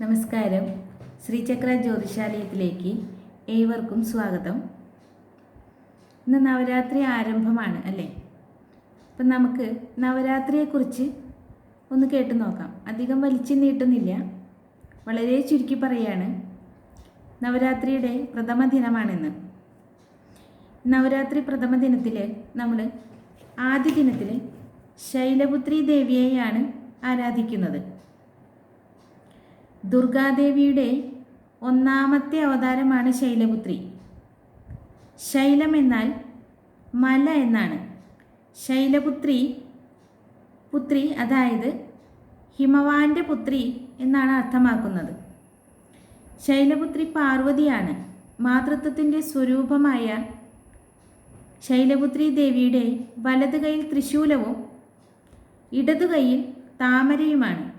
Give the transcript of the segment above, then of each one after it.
നമസ്കാരം. ശ്രീചക്ര ജ്യോതിശാലയത്തിലേക്ക് ഏവർക്കും സ്വാഗതം. ഇന്ന് നവരാത്രി ആരംഭമാണ് അല്ലേ? അപ്പം നമുക്ക് നവരാത്രിയെക്കുറിച്ച് ഒന്ന് കേട്ടു നോക്കാം. അധികം വലിച്ചു നീട്ടുന്നില്ല. വളരെ ചുരുക്കി പറയാണ്. നവരാത്രിയുടെ പ്രഥമ ദിനമാണിന്ന്. നവരാത്രി പ്രഥമ ദിനത്തിൽ നമ്മൾ ആദ്യ ദിനത്തിൽ ശൈലപുത്രി ദേവിയെയാണ് ആരാധിക്കുന്നത്. ദുർഗാദേവിയുടെ ഒന്നാമത്തെ അവതാരമാണ് ശൈലപുത്രി. ശൈലം എന്നാൽ മല എന്നാണ്. ശൈലപുത്രി പുത്രി അതായത് ഹിമവാന്റെ പുത്രി എന്നാണ് അർത്ഥമാക്കുന്നത്. ശൈലപുത്രി പാർവതിയാണ്. മാതൃത്വത്തിന്റെ സ്വരൂപമായ ശൈലപുത്രി ദേവിയുടെ വലതു കൈയിൽ തൃശൂലവും ഇടതു കൈയിൽ താമരയുമാണ്.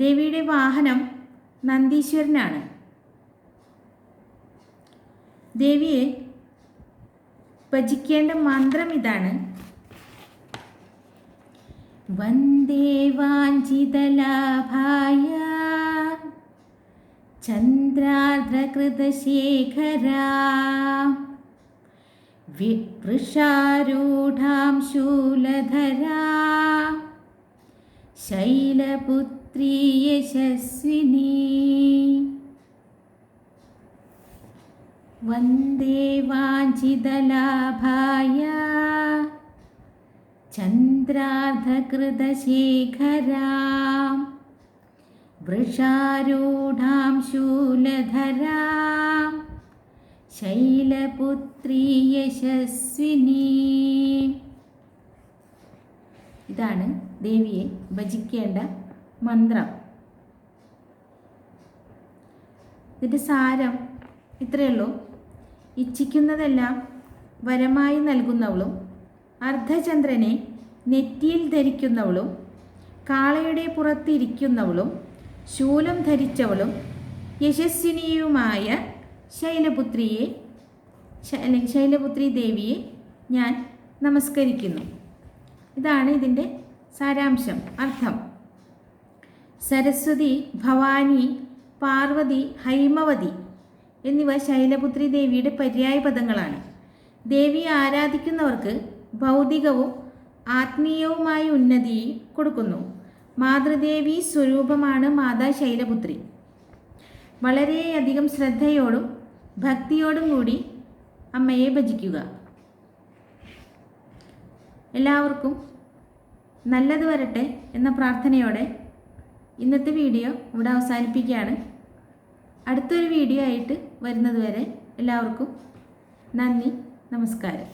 ദേവിയുടെ വാഹനം നന്ദീശ്വരനാണ്. ദേവിയെ ഭജിക്കേണ്ട മന്ത്രം ഇതാണ്. വന്ദേ വാഞ്ചിതലാഭായ ചന്ദ്രാർദ്രകൃതശേഖരാ വൃഷാരൂഢാം ശൂലധരാ ശൈലപുത്രീ യശസ്വിനി വന്ദേ വാഞ്ചിതലാഭായ. ചന്ദ്രാർദ്ധകൃതശേഖരാ. വൃഷാരൂഢാം ശൂലധരാ ശൈലപുത്രീ യശസ്വിനി ഇതാണ് ദേവിയെ ഭജിക്കേണ്ട മന്ത്രം. ഇതിന്റെ സാരം ഇത്രയേ ഉള്ളൂ. ഇച്ഛിക്കുന്നതെല്ലാം വരമായി നൽകുന്നവളും അർദ്ധചന്ദ്രനെ നെറ്റിയിൽ ധരിക്കുന്നവളും കാളയുടെ പുറത്തിരിക്കുന്നവളും ശൂലം ധരിച്ചവളും യശസ്വിനിയുമായ ശൈലപുത്രിയെ അല്ലെങ്കിൽ ശൈലപുത്രി ദേവിയെ ഞാൻ നമസ്കരിക്കുന്നു. ഇതാണ് ഇതിന്റെ സാരാംശം അർത്ഥം. സരസ്വതി ഭവാനി പാർവതി ഹൈമവതി എന്നിവ ശൈലപുത്രി ദേവിയുടെ പര്യായ പദങ്ങളാണ്. ദേവിയെ ആരാധിക്കുന്നവർക്ക് ഭൗതികവും ആത്മീയവുമായ ഉന്നതി കൊടുക്കുന്നു. മാതൃദേവി സ്വരൂപമാണ് മാതാ ശൈലപുത്രി. വളരെയധികം ശ്രദ്ധയോടും ഭക്തിയോടും കൂടി അമ്മയെ ഭജിക്കുക. എല്ലാവർക്കും നല്ലത് വരട്ടെ എന്ന പ്രാർത്ഥനയോടെ ഇന്നത്തെ വീഡിയോ ഇവിടെ അവസാനിപ്പിക്കുകയാണ്. അടുത്തൊരു വീഡിയോ ആയിട്ട് വരുന്നതുവരെ എല്ലാവർക്കും നന്ദി നമസ്കാരം.